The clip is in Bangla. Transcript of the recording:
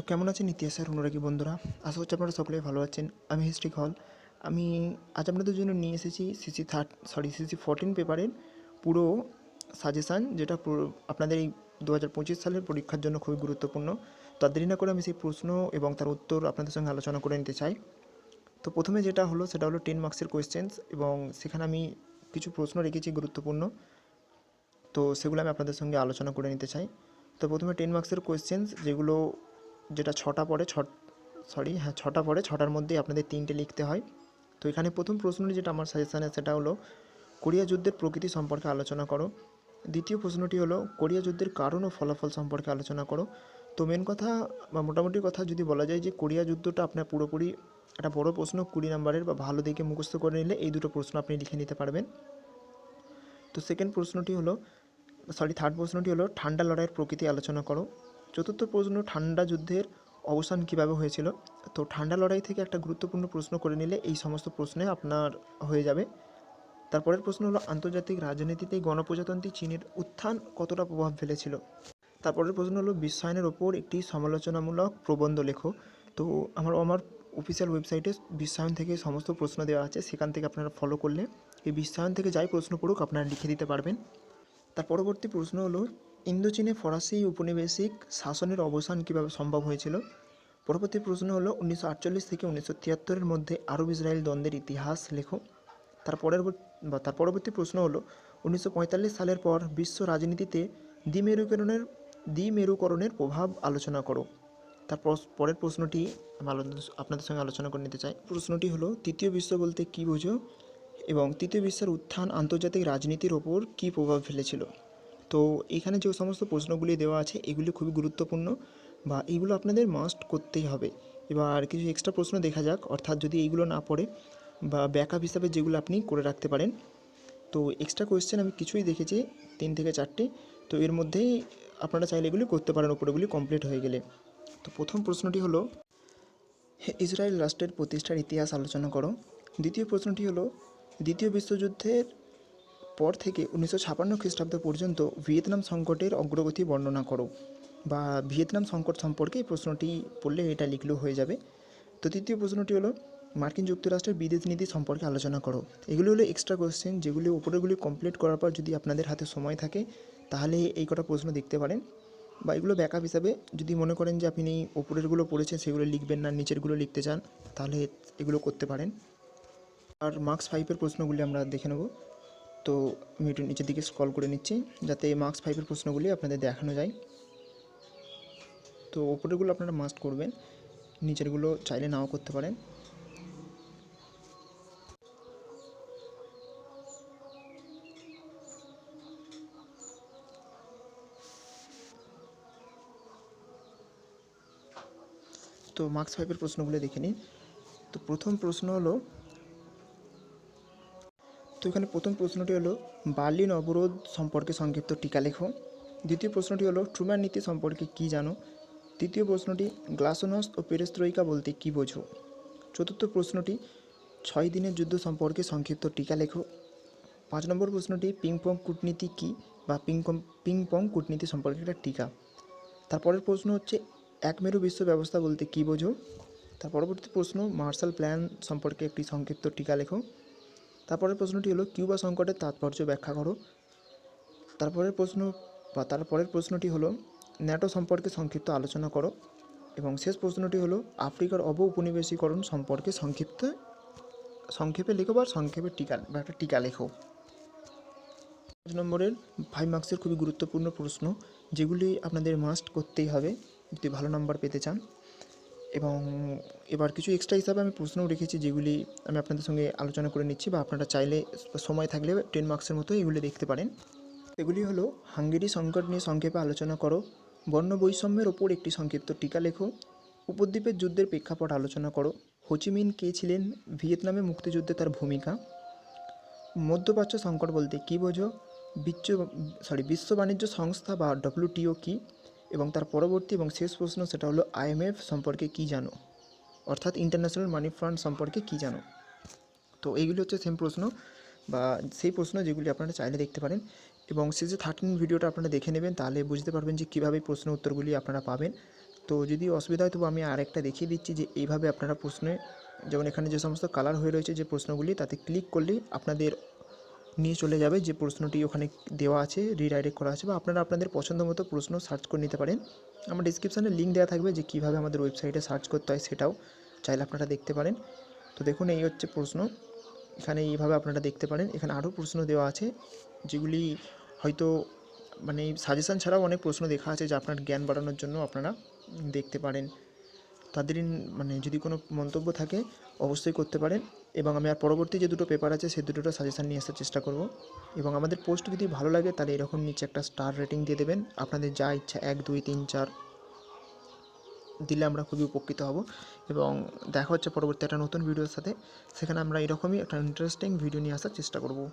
তো কেমন আছেন ইতিহাসের অনুরাগী বন্ধুরা? আশা করছি আপনারা সকলেই ভালো আছেন। আমি হিস্ট্রি হল। আমি আজ আপনাদের জন্য নিয়ে এসেছি CC third sorry CC fourteen পেপারের পুরো সাজেশান যেটা আপনাদের এই দু হাজার পঁচিশ সালের পরীক্ষার জন্য খুবই গুরুত্বপূর্ণ। তো দেরি না করে আমি সেই প্রশ্ন এবং তার উত্তর আপনাদের সঙ্গে আলোচনা করে নিতে চাই। তো প্রথমে যেটা হলো, সেটা হলো টেন মার্কসের কোয়েশ্চেন্স এবং সেখানে আমি কিছু প্রশ্ন রেখেছি গুরুত্বপূর্ণ। তো সেগুলো আমি আপনাদের সঙ্গে আলোচনা করে নিতে চাই। তো প্রথমে টেন মার্কসের কোয়েশ্চেন্স যেগুলো যেটা ছটা পড়ে ছ সরি হ্যাঁ ছটা পড়ে ছটার মধ্যেই আপনাদের তিনটে লিখতে হয়। তো এখানে প্রথম প্রশ্নটি যেটা আমার সাজেশানে সেটা হলো, কোরিয়া যুদ্ধের প্রকৃতি সম্পর্কে আলোচনা করো। দ্বিতীয় প্রশ্নটি হলো, কোরিয়া যুদ্ধের কারণ ও ফলাফল সম্পর্কে আলোচনা করো। তো মেন কথা, বা মোটামুটি কথা যদি বলা যায় যে, কোরিয়া যুদ্ধটা আপনার পুরোপুরি একটা বড় প্রশ্ন, কুড়ি নাম্বারের বা ভালো দিকে মুখস্থ করে নিলে এই দুটো প্রশ্ন আপনি লিখে নিতে পারবেন। তো সেকেন্ড প্রশ্নটি হলো সরি থার্ড প্রশ্নটি হলো, ঠান্ডা লড়াইয়ের প্রকৃতি আলোচনা করো। চতুর্থ প্রশ্ন, ঠান্ডা যুদ্ধের অবসান কীভাবে হয়েছিল? তো ঠান্ডা লড়াই থেকে একটা গুরুত্বপূর্ণ প্রশ্ন করে নিলে এই সমস্ত প্রশ্নে আপনার হয়ে যাবে। তারপরের প্রশ্ন হলো, আন্তর্জাতিক রাজনীতিতে গণপ্রজাতন্ত্রী চীনের উত্থান কতটা প্রভাব ফেলেছিল? তারপরের প্রশ্ন হলো, বিশ্বায়নের ওপর একটি সমালোচনামূলক প্রবন্ধ লেখো। তো আমার আমার অফিসিয়াল ওয়েবসাইটে বিশ্বায়ন থেকে সমস্ত প্রশ্ন দেওয়া আছে, সেখান থেকে আপনারা ফলো করলে এই বিশ্বায়ন থেকে যাই প্রশ্ন পড়ুক, আপনারা লিখে দিতে পারবেন। তার পরবর্তী প্রশ্ন হলো ইন্দোচীনে ফরাসি উপনিবেশিক শাসনের অবসান কীভাবে সম্ভব হয়েছিল? পরবর্তী প্রশ্ন হলো, উনিশশো আটচল্লিশ থেকে উনিশশো তিয়াত্তরের মধ্যে আরব ইসরায়েল দ্বন্দ্বের ইতিহাস লেখো। তার পরের তার পরবর্তী প্রশ্ন হলো, উনিশশো পঁয়তাল্লিশ সালের পর বিশ্ব রাজনীতিতে দ্বিমেরুকরণের দ্বিমেরুকরণের প্রভাব আলোচনা করো। তার পরের প্রশ্নটি আমি আপনাদের সঙ্গে আলোচনা করে নিতে চাই। প্রশ্নটি হলো, তৃতীয় বিশ্ব বলতে কী বোঝো? এবং তৃতীয় বিশ্বের উত্থান আন্তর্জাতিক রাজনীতির ওপর কী প্রভাব ফেলেছিল? তো এখানে যে সমস্ত প্রশ্নগুলি দেওয়া আছে, এগুলি খুবই গুরুত্বপূর্ণ বা এইগুলো আপনাদের মাস্ট করতেই হবে। এবার কিছু এক্সট্রা প্রশ্ন দেখা যাক, অর্থাৎ যদি এইগুলো না পড়ে বা ব্যাকআপ হিসাবে যেগুলো আপনি করে রাখতে পারেন। তো এক্সট্রা কোয়েশ্চেন আমি কিছুই দেখেছি, তিন থেকে চারটে। তো এর মধ্যেই আপনারা চাইলে এগুলি করতে পারেন, উপরেগুলি কমপ্লিট হয়ে গেলে। তো প্রথম প্রশ্নটি হলো ইসরায়েল রাষ্ট্রের প্রতিষ্ঠার ইতিহাস আলোচনা করো। দ্বিতীয় প্রশ্নটি হলো, দ্বিতীয় বিশ্বযুদ্ধের পর থেকে উনিশশো ছাপান্ন খ্রিস্টাব্দ পর্যন্ত ভিয়েতনাম সংকটের অগ্রগতি বর্ণনা করো। বা ভিয়েতনাম সংকট সম্পর্কে এই প্রশ্নটি পড়লে এটা লিখলেও হয়ে যাবে। তো তৃতীয় প্রশ্নটি হলো, মার্কিন যুক্তরাষ্ট্রের বিদেশ নীতি সম্পর্কে আলোচনা করো। এগুলি হলো এক্সট্রা কোয়েশ্চেন যেগুলি উপরেগুলি কমপ্লিট করার পর যদি আপনাদের হাতে সময় থাকে, তাহলে এই কটা প্রশ্ন দেখতে পারেন। বা এগুলো ব্যাকআপ হিসাবে যদি মনে করেন যে আপনি ওপরেরগুলো পড়েছেন, সেগুলো লিখবেন না, নিচেরগুলো লিখতে চান, তাহলে এগুলো করতে পারেন। আর মার্কস ফাইভের প্রশ্নগুলি আমরা দেখে নেব। তো আমি একটু নিচের দিকে স্ক্রল করে নিচ্ছি যাতে মার্কস ফাইভের প্রশ্নগুলি আপনাদের দেখানো যায়। তো ওপরেরগুলো আপনারা মাস্ট করবেন, নিচেরগুলো চাইলে নাও করতে পারেন। তো মার্কস ফাইভের প্রশ্নগুলো দেখে নিন। তো প্রথম প্রশ্ন হলো তো এখানে প্রথম প্রশ্নটি হলো বার্লিন অবরোধ সম্পর্কে সংক্ষিপ্ত টিকা লেখো। দ্বিতীয় প্রশ্নটি হলো, ট্রুম্যান নীতি সম্পর্কে কী জানো? তৃতীয় প্রশ্নটি গ্লাসোনস ও পেরেস্ত্রইকা বলতে কী বোঝো? চতুর্থ প্রশ্নটি, ছয় দিনের যুদ্ধ সম্পর্কে সংক্ষিপ্ত টিকা লেখো। পাঁচ নম্বর প্রশ্নটি, পিংপং কূটনীতি কী বা পিংপং পিংপং কূটনীতি সম্পর্কে একটা টিকা? তারপরের প্রশ্ন হচ্ছে এক মেরু বিশ্ব ব্যবস্থা বলতে কী বোঝো? তার পরবর্তী প্রশ্ন, মার্শাল প্ল্যান সম্পর্কে একটি সংক্ষিপ্ত টিকা লেখো। তারপরের প্রশ্নটি হলো কিউবা সংকটের তাৎপর্য ব্যাখ্যা করো। তারপরের প্রশ্ন বা তারপরের প্রশ্নটি হলো, ন্যাটো সম্পর্কে সংক্ষিপ্ত আলোচনা করো এবং শেষ প্রশ্নটি হলো, আফ্রিকার অব উপনিবেশীকরণ সম্পর্কে সংক্ষিপ্ত, সংক্ষেপে লেখো বা সংক্ষেপে টিকা, বা একটা টিকা লেখো। পাঁচ নম্বরের ফাইভ মার্কসের খুবই গুরুত্বপূর্ণ প্রশ্ন, যেগুলি আপনাদের মাস্ট করতেই হবে। যদি ভালো নাম্বার পেতে চান। এবং এবার কিছু এক্সট্রা হিসাবে আমি প্রশ্নও রেখেছি যেগুলি আমি আপনাদের সঙ্গে আলোচনা করে নিচ্ছি বা আপনারা চাইলে সময় থাকলে টেন মার্কসের মতো এগুলি দেখতে পারেন। এগুলি হলো, হাঙ্গেরি সংকট নিয়ে সংক্ষেপে আলোচনা করো, বর্ণ বৈষম্যের ওপর একটি সংক্ষিপ্ত টিকা লেখো, উপদ্বীপের যুদ্ধের প্রেক্ষাপট আলোচনা করো হোচিমিন কে ছিলেন, ভিয়েতনামে মুক্তিযুদ্ধে তার ভূমিকা, মধ্যপ্রাচ্য সংকট বলতে কী বোঝো, বিশ্ব সরি বিশ্ব বাণিজ্য সংস্থা বা ডব্লিউটিও কী এবং তার পরবর্তী এবং শেষ প্রশ্ন সেটা হলো আইএমএফ সম্পর্কে কী জানো? অর্থাৎ ইন্টারন্যাশনাল মানি ফান্ড সম্পর্কে কী জানো? তো এইগুলি হচ্ছে সেম প্রশ্ন, বা সেই প্রশ্ন যেগুলি আপনারা চাইলে দেখতে পারেন। এবং শেষে থার্টিন ভিডিওটা আপনারা দেখে নেবেন, তাহলে বুঝতে পারবেন যে কীভাবে প্রশ্ন উত্তরগুলি আপনারা পাবেন। তো যদি অসুবিধা হয়, তবু আমি আরেকটা দেখিয়ে দিচ্ছি যে এইভাবে আপনারা প্রশ্নে, যেমন এখানে যে সমস্ত কালার হয়ে রয়েছে যে প্রশ্নগুলি, তাতে ক্লিক করলেই আপনাদের নিয়ে চলে যাবে যে প্রশ্নটি ওখানে দেওয়া আছে রিডাইরেক্ট করা আছে বা আপনারা আপনাদের পছন্দ মতো প্রশ্ন সার্চ করে নিতে পারেন। আমার ডিসক্রিপশানে লিঙ্ক দেওয়া থাকবে যে কীভাবে আমাদের ওয়েবসাইটে সার্চ করতে হয় সেটাও চাইলে আপনারা দেখতে পারেন। তো দেখুন, এই হচ্ছে প্রশ্ন। এখানে এইভাবে আপনারা দেখতে পারেন। এখানে আরও প্রশ্ন দেওয়া আছে, যেগুলি হয়তো মানে সাজেশান ছাড়াও অনেক প্রশ্ন দেখা আছে যা আপনার জ্ঞান বাড়ানোর জন্য আপনারা দেখতে পারেন। তাদের মানে যদি কোনো মন্তব্য থাকে, অবশ্যই করতে পারেন। এবং আমি আর পরবর্তী যে দুটো পেপার আছে, সেই দুটো সাজেশান নিয়ে আসার চেষ্টা করব। এবং আমাদের পোস্ট যদি ভালো লাগে, তাহলে এরকম নিচে একটা স্টার রেটিং দিয়ে দেবেন। আপনাদের যা ইচ্ছা, এক, দুই, তিন, চার দিলে আমরা খুবই উপকৃত হব। এবং দেখা হচ্ছে পরবর্তী একটা নতুন ভিডিওর সাথে। সেখানে আমরা এরকমই একটা ইন্টারেস্টিং ভিডিও নিয়ে আসার চেষ্টা করব।